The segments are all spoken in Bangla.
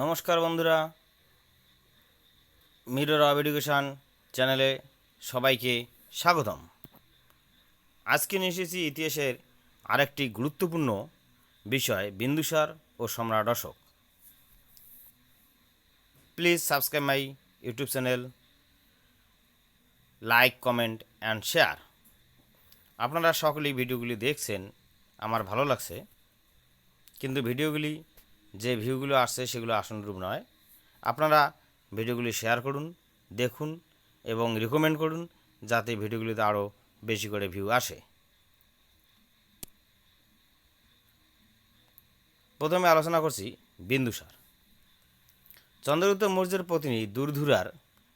নমস্কার বন্ধুরা। মিরর অব এডুকেশান চ্যানেলে সবাইকে স্বাগতম। আজকে নিয়ে এসেছি ইতিহাসের আরেকটি গুরুত্বপূর্ণ বিষয়, বিন্দুসার ও সম্রাট Ashok. Please subscribe my YouTube channel, like, comment and share. আপনারা সকলেই ভিডিওগুলি দেখছেন, আমার ভালো লাগছে। কিন্তু ভিডিওগুলি যে ভিউগুলো আসছে সেগুলো আসনরূপ নয়। আপনারা ভিডিওগুলি শেয়ার করুন, দেখুন এবং রিকমেন্ড করুন যাতে ভিডিওগুলিতে আরও বেশি করে ভিউ আসে। প্রথমে আলোচনা করছি বিন্দুসার চন্দ্রগুপ্ত মৌর্যের পত্নী দুর্ধুরার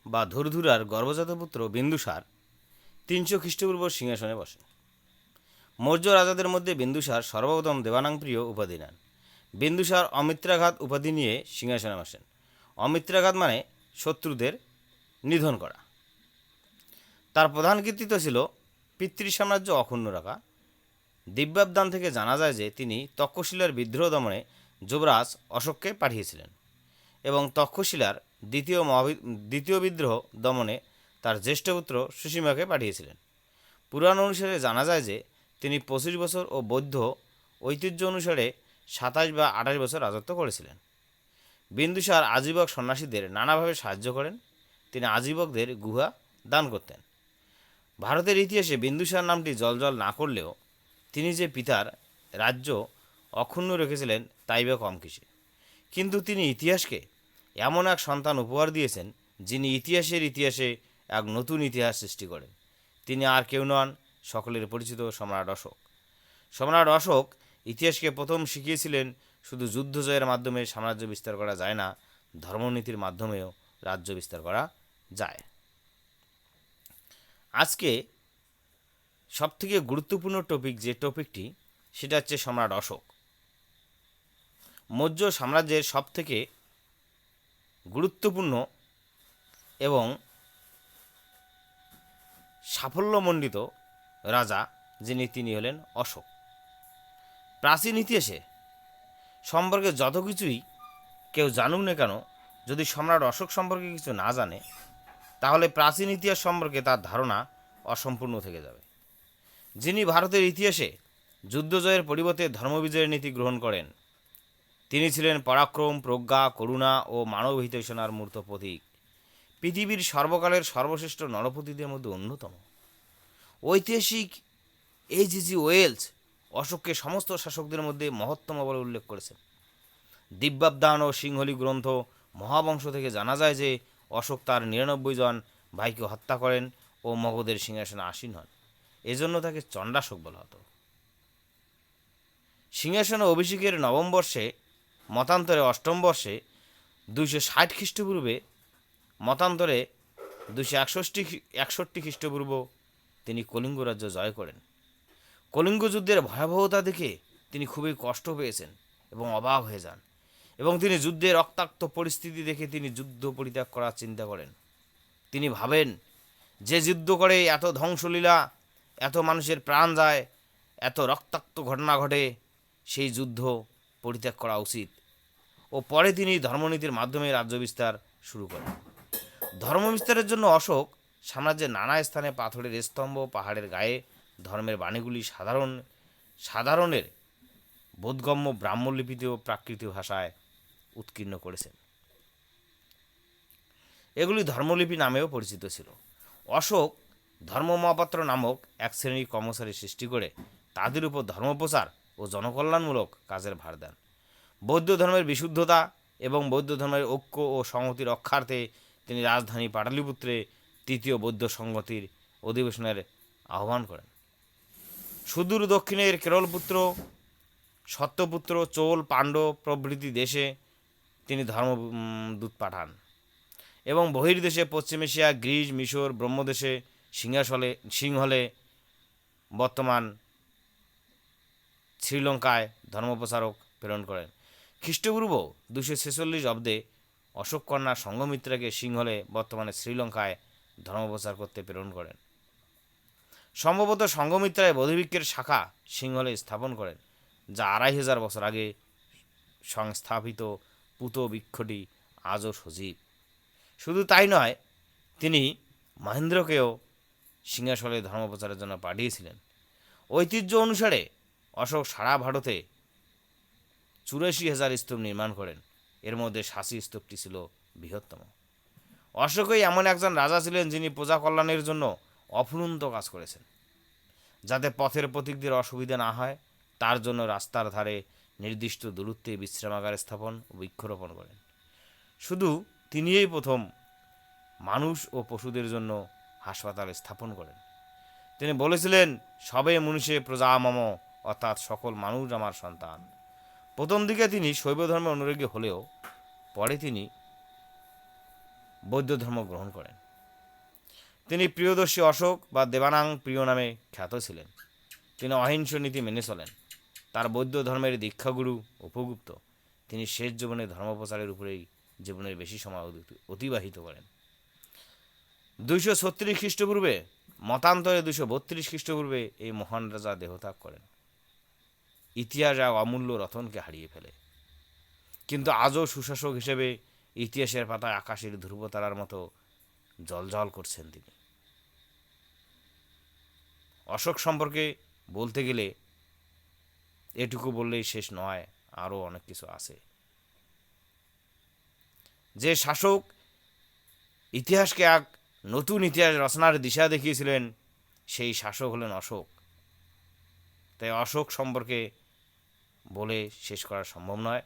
বা ধুরধুরার গর্ভজাত পুত্র বিন্দুসার তিনশো খ্রিস্টপূর্ব সিংহাসনে বসেন। মৌর্য রাজাদের মধ্যে বিন্দুসার সর্বপ্রথম দেবানাংপ্রিয় উপাধি নেন। বিন্দুসার অমিত্রাঘাত উপাধি নিয়ে সিংহাসনে বসেন অমিত্রাঘাত মানে শত্রুদের নিধন করা। তার প্রধান কৃতিত্ব ছিল পিতৃ সাম্রাজ্য অক্ষুণ্ণ রাখা। দিব্যাবদান থেকে জানা যায় যে তিনি তক্ষশিলার বিদ্রোহ দমনে যুবরাজ অশোককে পাঠিয়েছিলেন এবং তক্ষশিলার দ্বিতীয় মহাবি দ্বিতীয় বিদ্রোহ দমনে তার জ্যেষ্ঠ পুত্র সুসীমাকে পাঠিয়েছিলেন। পুরাণ অনুসারে জানা যায় যে তিনি পঁচিশ বছর ও বৌদ্ধ ঐতিহ্য অনুসারে সাতাশ বা আঠাশ বছর রাজত্ব করেছিলেন। বিন্দুসার আজীবক সন্ন্যাসীদের নানাভাবে সাহায্য করেন। তিনি আজীবকদের গুহা দান করতেন। ভারতের ইতিহাসে বিন্দুসার নামটি জলজল না করলেও তিনি যে পিতার রাজ্য অক্ষুণ্ণ রেখেছিলেন তাই বা কম কিসে কিন্তু তিনি ইতিহাসকে এমন এক সন্তান উপহার দিয়েছেন, যিনি ইতিহাসের ইতিহাসে এক নতুন ইতিহাস সৃষ্টি করেন। তিনি আর কেউ নন, সকলের পরিচিত সম্রাট অশোক। সম্রাট অশোক ইতিহাসকে প্রথম শিখিয়েছিলেন, শুধু যুদ্ধ জয়ের মাধ্যমে সাম্রাজ্য বিস্তার করা যায় না, ধর্মনীতির মাধ্যমেও রাজ্য বিস্তার করা যায়। আজকে সবথেকে গুরুত্বপূর্ণ টপিক যে টপিকটি সেটা হচ্ছে সম্রাট অশোক। মৌর্য সাম্রাজ্যের সবথেকে গুরুত্বপূর্ণ এবং সাফল্যমণ্ডিত রাজা, যিনি তিনি হলেন অশোক। প্রাচীন ইতিহাসে সম্পর্কে যত কিছুই কেউ জানুক না কেন, যদি সম্রাট অশোক সম্পর্কে কিছু না জানে, তাহলে প্রাচীন ইতিহাস সম্পর্কে তার ধারণা অসম্পূর্ণ থেকে যাবে। যিনি ভারতের ইতিহাসে যুদ্ধজয়ের পরিবর্তে ধর্মবিজয়ের নীতি গ্রহণ করেন, তিনি ছিলেন পরাক্রম, প্রজ্ঞা, করুণা ও মানব হিতৈষণার মূর্ত প্রতীক। পৃথিবীর সর্বকালের সর্বশ্রেষ্ঠ নরপতিদের মধ্যে অন্যতম। ঐতিহাসিক এইচ জি ওয়েলস অশোককে সমস্ত শাসকদের মধ্যে মহত্তম বলে উল্লেখ করেছেন। দিব্যাবদান ও সিংহলি গ্রন্থ মহাবংশ থেকে জানা যায় যে অশোক তার নিরানব্বই জন ভাইকে হত্যা করেন ও মগধের সিংহাসনে আসীন হন। এজন্য তাকে চণ্ডাশোক বলা হতো। সিংহাসনে অভিষেকের নবম বর্ষে, মতান্তরে অষ্টম বর্ষে দুইশো ষাট খ্রিস্টপূর্বে, মতান্তরে দুশো একষট্টি একষট্টি খ্রিস্টপূর্ব তিনি কলিঙ্গ রাজ্য জয় করেন। কলিঙ্গ যুদ্ধের ভয়াবহতা দেখে তিনি খুবই কষ্ট পেয়েছেন এবং অবাক হয়ে যান এবং তিনি যুদ্ধের রক্তাক্ত পরিস্থিতি দেখে তিনি যুদ্ধ পরিত্যাগ করার চিন্তা করেন। তিনি ভাবেন, যে যুদ্ধ করে এত ধ্বংসলীলা, এত মানুষের প্রাণ যায়, এত রক্তাক্ত ঘটনা ঘটে, সেই যুদ্ধ পরিত্যাগ করা উচিত। ও পরে তিনি ধর্মনীতির মাধ্যমে রাজ্য বিস্তার শুরু করেন। ধর্ম বিস্তারের জন্য অশোক সাম্রাজ্যের নানা স্থানে পাথরের স্তম্ভ, পাহাড়ের গায়ে ধর্মের বাণীগুলি সাধারণ, সাধারণের বোধগম্য ব্রাহ্মলিপিতে ও প্রাকৃত ভাষায় উৎকীর্ণ করেছেন। এগুলি ধর্মলিপি নামেও পরিচিত ছিল। অশোক ধর্মমহাপাত্র নামক এক শ্রেণির কর্মচারী সৃষ্টি করে তাদের উপর ধর্মপ্রচার ও জনকল্যাণমূলক কাজের ভার দেন। বৌদ্ধ ধর্মের বিশুদ্ধতা এবং বৌদ্ধ ধর্মের ঐক্য ও সংহতি রক্ষার্থে তিনি রাজধানী পাটালিপুত্রে তৃতীয় বৌদ্ধ সংগতির অধিবেশনের আহ্বান করেন। সুদূর দক্ষিণের কেরলপুত্র সত্যপুত্র, চোল, পাণ্ডব প্রভৃতি দেশে তিনি ধর্ম দূত পাঠান। এবং বহির্দেশে পশ্চিম এশিয়া, গ্রিস, মিশর, ব্রহ্মদেশে সিংহাসলে, সিংহলে বর্তমান শ্রীলঙ্কায় ধর্মপ্রচারক প্রেরণ করেন। খ্রিস্টপূর্ব দুশো ছেচল্লিশ অব্দে অশোক কন্যা সঙ্গমিত্রাকে সিংহলে বর্তমানে শ্রীলঙ্কায় ধর্মপ্রচার করতে প্রেরণ করেন। সম্ভবত সঙ্গমিত্রায় বৌদ্ধবিক্ষের শাখা সিংহলে স্থাপন করেন, যা আড়াই হাজার বছর আগে সংস্থাপিত পুত বৃক্ষটি আজও সজীব। শুধু তাই নয়, তিনি মহেন্দ্রকেও সিংহাসনে ধর্ম প্রচারের জন্য পাঠিয়েছিলেন। ঐতিহ্য অনুসারে অশোক সারা ভারতে চুরাশি হাজার স্তূপ নির্মাণ করেন। এর মধ্যে শাসি স্তূপটি ছিল বৃহত্তম। অশোকই এমন একজন রাজা ছিলেন যিনি প্রজা কল্যাণের জন্য অফুরন্ত কাজ করেছেন। যাতে পথের প্রতীকদের অসুবিধা না হয়, তার জন্য রাস্তার ধারে নির্দিষ্ট দূরত্বে বিশ্রামাগার স্থাপন ও বৃক্ষরোপণ করেন। শুধু তিনিই প্রথম মানুষ ও পশুদের জন্য হাসপাতাল স্থাপন করেন। তিনি বলেছিলেন, সবে মনুষ্যে প্রজা মম, অর্থাৎ সকল মানুষ আমার সন্তান। প্রথম দিকে তিনি শৈব ধর্মের অনুরাগী হলেও, পরে তিনি বৌদ্ধ ধর্ম গ্রহণ করেন। তিনি প্রিয়দর্শী অশোক বা দেবানাং প্রিয় নামে খ্যাত ছিলেন। তিনি অহিংস নীতি মেনে চলেন। তার বৌদ্ধ ধর্মের দীক্ষাগুরু উপগুপ্ত তিনি শেষ জীবনে ধর্মপ্রচারের উপরেই জীবনের বেশি সময় অতিবাহিত করেন। দুইশো ছত্রিশ খ্রিস্টপূর্বে, মতান্তরে দুশো বত্রিশ খ্রিস্টপূর্বে এই মহান রাজা দেহত্যাগ করেন। ইতিহাস এক অমূল্য রতনকে হারিয়ে ফেলে। কিন্তু আজও সুশাসক হিসেবে ইতিহাসের পাতায় আকাশের ধ্রুবতারার মতো জলজল করছেন তিনি। অশোক সম্পর্কে বলতে গেলে এটুকু বললেই শেষ নয়, আরও অনেক কিছু আছে। যে শাসক ইতিহাসকে এক নতুন ইতিহাস রচনার দিশা দেখিয়েছিলেন, সেই শাসক হলেন অশোক। তাই অশোক সম্পর্কে বলে শেষ করা সম্ভব নয়।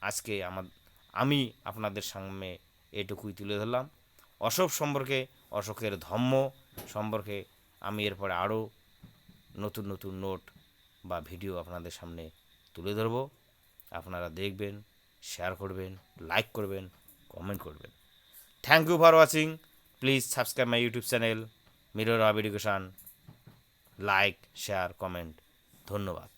আজকে আমার, আমি আপনাদের সামনে এটুকুই তুলে ধরলাম। অশোক সম্পর্কে, অশোকের ধম্ম সম্পর্কে আমি এরপরে আরও নতুন নতুন নোট বা ভিডিও আপনাদের সামনে তুলে ধরব। আপনারা দেখবেন শেয়ার করবেন লাইক করবেন কমেন্ট করবেন। Thank you for watching please subscribe my YouTube channel mirror of education like share comment ধন্যবাদ।